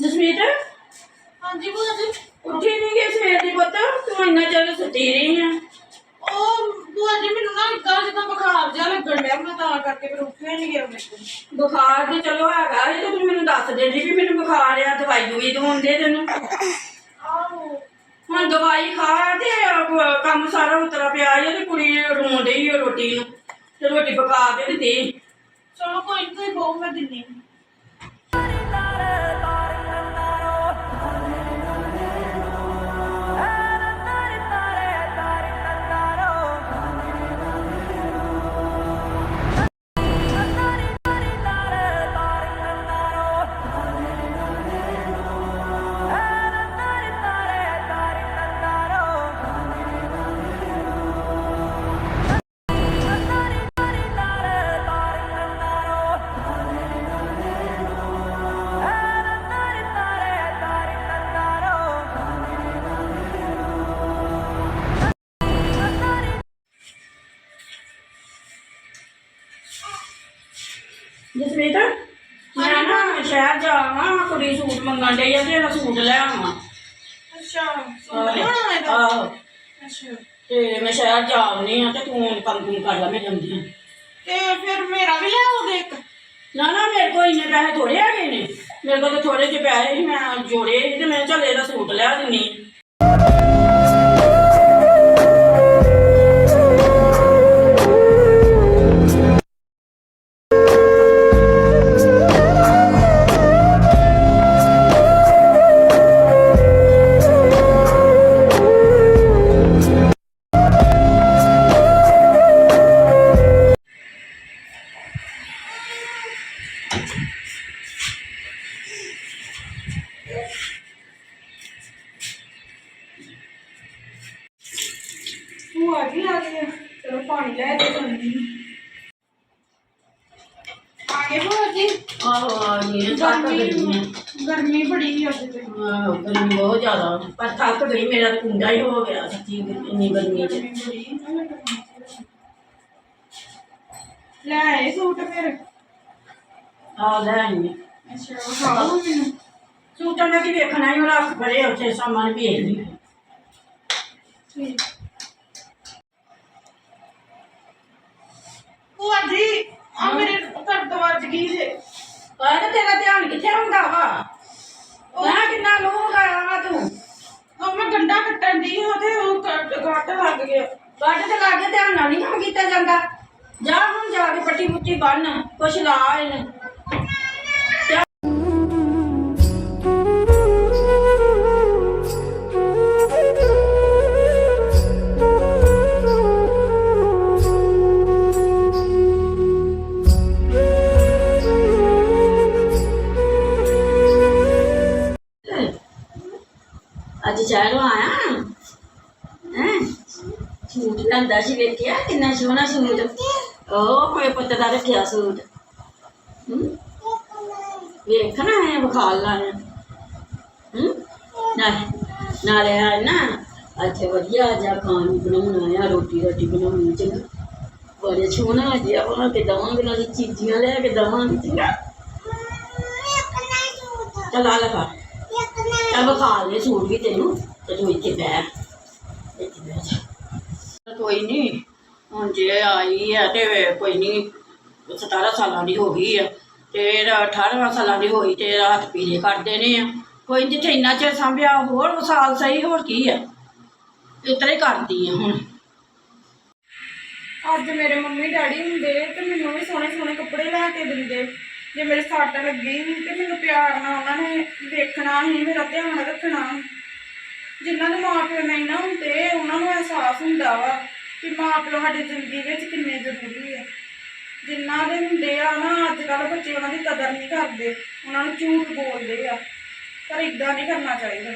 ਜਸਮੀਤ ਹਾਂਜੀ ਭੂਆ ਜੀ। ਉੱਠੀ ਨਹੀਂ ਗਈ ਸਵੇਰ ਦੀ ਪੁੱਤ ਤੂੰ ਇੰਨਾ ਚਿਰ ਸੁੱਤੀ ਰਹੀ ਆ। ਉਹ ਭੂਆ ਜੀ ਮੈਨੂੰ ਨਾ ਇਦਾਂ ਜਿੱਦਾਂ ਬੁਖਾਰ ਜਿਹਾ ਲੱਗਣ ਡਿਆ ਮੈਂ ਤਾਂ ਕਰਕੇ ਫਿਰ ਉੱਠਿਆ ਨਹੀਂ ਗਿਆ ਮੇਰੇ ਕੋਲ। ਬੁਖਾਰ ਤੇ ਚਲੋ ਹੈਗਾ ਇਹ ਤਾਂ ਤੂੰ ਮੈਨੂੰ ਦੱਸ ਦੇਂਦੀ ਵੀ ਮੈਨੂੰ ਬੁਖਾਰ ਆ ਦਵਾਈ ਦੂਈ ਦਵਾਉਂਦੇ ਤੈਨੂੰ। ਆਹੋ। ਹੁਣ ਦਵਾਈ ਖਾ ਤੇ ਕੰਮ ਸਾਰਾ ਉਤਰਾ ਪਿਆ ਆ ਤੇ ਕੁੜੀ ਰੋਣ ਡਈ ਆ ਰੋਟੀ ਨੂੰ ਤੇ ਰੋਟੀ ਪਕਾ ਕੇ ਤੇ ਦੇ। ਚਲੋ ਕੋਈ ਨੀ ਤੁਸੀਂ ਬਹੁ ਮੈਂ ਦਿੰਨੀ ਹਾਂ। ਜਸਮੀਤ ਮੈਂ ਨਾ ਸ਼ਹਿਰ ਜਾਵਾਂ ਕੁੜੀ ਸੂਟ ਮੰਗਣ ਡਈ ਆ ਤੇ ਇਹਦਾ ਸੂਟ ਲੈ ਆਵਾਂ। ਅੱਛਾ ਇਹਦਾ। ਆਹੋ। ਅੱਛਾ। ਤੇ ਮੈਂ ਸ਼ਹਿਰ ਜਾਵਨੀ ਆ ਤੇ ਤੂੰ ਕੰਮ ਕੁਮ ਕਰ ਲੈ ਮੈਂ ਜਾਂਦੀ ਆ। ਤੇ ਫਿਰ ਮੇਰਾ ਵੀ ਲੈ ਆਓਗੇ ਇੱਕ? ਨਾ ਨਾ ਮੇਰੇ ਕੋਲ ਇੰਨੇ ਪੈਸੇ ਥੋੜੇ ਹੈਗੇ ਨੇ। ਮੇਰੇ ਕੋਲ ਤਾਂ ਥੋੜੇ ਜਿਹੇ ਪੈਸੇ ਸੀ ਮੈਂ ਜੋੜੇ ਸੀ ਤੇ ਮੈਂ ਚੱਲ ਇਹਦਾ ਸੂਟ ਲਿਆ ਦਿੰਨੀ ਚਲੋ ਪਾਣੀ ਲੈ ਕੇ ਜਾਂਦੀ ਹਾਂ। ਆ ਗਏ ਭੂਆ ਜੀ ਆਹੋ ਆ ਗਈ ਆ ਥੱਕ ਗਈ ਆ ਗਰਮੀ ਬੜੀ ਸੀ ਅੱਜ ਤੇ ਆਹੋ ਗਰਮੀ ਬਹੁਤ ਜ਼ਿਆਦਾ ਪਰ ਥੱਕ ਗਈ ਮੇਰਾ ਤਾਂ ਕੁੰਡਾ ਹੀ ਹੋ ਗਿਆ ਸੱਚੀ ਇੰਨੀ ਗਰਮੀ ਚ ਗਰਮੀ ਬੜੀ ਸੀ ਨਾ ਗਰਮੀ ਚ। ਲੈ ਆਏ ਸੂਟ ਫਿਰ ਆ ਲੈ ਆਈ ਆ। ਅੱਛਾ ਵਿਖਾਓ ਮੈਨੂੰ ਸੂਟਾਂ ਦਾ ਕੀ ਵੇਖਣਾ ਹੀ ਉਹ ਰੱਖ ਬੜੇ ਉੱਥੇ ਸਾਮਾਨ ਵੇਖ ਲਈ ਠੀਕ ਭੂਆ ਜੀ ਆ ਮੇਰੇ ਦਰਦ ਵੱਜ ਗਈ ਜੇ ਆਹ ਤਾਂ ਤੇਰਾ ਧਿਆਨ ਕਿੱਥੇ ਹੁੰਦਾ ਵਾ? ਮੈਂ ਕਿੰਨਾ ਲੋਹ ਗਾਇਆ ਵਾ ਤੂੰ? ਉਹ ਮੈਂ ਗੰਡਾ ਕੱਟਣ ਦੀ ਤੇ ਉਹ ਕੱਟ ਕੱਟ ਲੱਗ ਗਿਆ। ਗੱਡ ਤੇ ਲਾਗੇ ਧਿਆਨ ਨਾਲ ਨਹੀਂ ਕੰਮ ਕੀਤਾ ਜਾਂਦਾ। ਜਾ ਹੁਣ ਜਾ ਕੇ ਪੱਟੀ ਪੁੱਟੀ ਬੰਨ ਕੁਛ ਲਾ ਇਹਨੂੰ। ਅੱਜ ਚਾਹਲੋ ਆਇਆ। ਹੈ? ਸੂਟ ਲੈਂਦਾ ਸੀ ਵੇਖਿਆ? ਕਿੰਨਾ ਸੋਹਣਾ ਸੂਟ। ਉਹ ਕੋਈ ਪੁੱਤ ਦਾ ਰੱਖਿਆ ਸੂਟ। ਹੂੰ? ਵੇਖਣਾ ਹੈ ਬਖਾਲ ਲਾਇਆ ਹੂੰ? ਨਾਲੇ ਆ ਨਾ ਅੱਛੇ ਵਧੀਆ ਜਾ ਖਾਣ ਨੂੰ ਬਣਾਉਣਾ ਆ ਰੋਟੀ ਰੋਟੀ ਬਣਾਉਣੀ ਚੰਗਾ। ਬੜੇ ਸੋਹਣਾ ਜਿਹਾ ਬਣਾ ਕੇ ਦਵਾਂਗੇ ਨਾਲ ਚੀਜ਼ੀਆਂ ਲੈ ਕੇ ਦਵਾਂਗੇ ਚੰਗਾ। ਚੱਲ ਆ ਲਗਾ ਚੱਲ ਬਖਾ ਲੈ ਸੂਟ ਵੀ ਤੈਨੂੰ ਤੇ ਤੂੰ ਇੱਥੇ ਬਹਿ। ਇੱਥੇ ਬਹਿ ਜਾ। ਕੋਈ ਨਹੀਂ ਹੁਣ ਜੇ ਆਈ ਹੈ ਤੇ ਕੋਈ ਨਹੀਂ 17 ਸਾਲਾਂ ਦੀ ਹੋ ਗਈ ਆ। ਤੇ ਇਹਦਾ 18 ਸਾਲਾਂ ਦੀ ਹੋਈ ਤੇ ਹੱਥ ਪੀਲੇ ਕਰ ਦੇਣੇ ਆ। ਕੋਈ ਨੀ, ਜਿੱਥੇ ਇੰਨਾ ਚਿਰ ਸੰਭਿਆ ਹੋਰ ਸਾਲ ਸਹੀ ਹੋਰ ਕੀ ਆ। ਇਤਰੇ ਕਰਦੀ ਆ ਹੁਣ। ਅੱਜ ਮੇਰੇ ਮੰਮੀ ਡੈਡੀ ਹੁੰਦੇ ਤੇ ਮੈਨੂੰ ਵੀ ਸੋਹਣੇ ਸੋਹਣੇ ਕੱਪੜੇ ਲੈ ਕੇ ਦਿੰਦੇ। ਜੇ ਮੇਰੇ ਸੱਟ ਲੱਗੀ ਨਹੀਂ ਤੇ ਮੈਨੂੰ ਪਿਆਰ ਨਾਲ ਉਹਨਾਂ ਨੇ ਦੇਖਣਾ ਹੀ ਮੇਰਾ ਧਿਆਨ ਰੱਖਣਾ ਜਿਨ੍ਹਾਂ ਦੇ ਮਾਂ ਪਿਓ ਨਹੀਂ ਨਾ ਹੁੰਦੇ, ਉਹਨਾਂ ਨੂੰ ਅਹਿਸਾਸ ਹੁੰਦਾ ਵਾ ਕਿ ਮਾਂ ਪਿਓ ਸਾਡੀ ਜ਼ਿੰਦਗੀ ਵਿੱਚ ਕਿੰਨੇ ਜ਼ਰੂਰੀ ਆ। ਜਿਨ੍ਹਾਂ ਦੇ ਹੁੰਦੇ ਆ ਨਾ ਅੱਜ ਕੱਲ੍ਹ ਬੱਚੇ ਉਹਨਾਂ ਦੀ ਕਦਰ ਨਹੀਂ ਕਰਦੇ, ਉਹਨਾਂ ਨੂੰ ਝੂਠ ਬੋਲਦੇ ਆ। ਪਰ ਇਦਾਂ ਨਹੀਂ ਕਰਨਾ ਚਾਹੀਦਾ।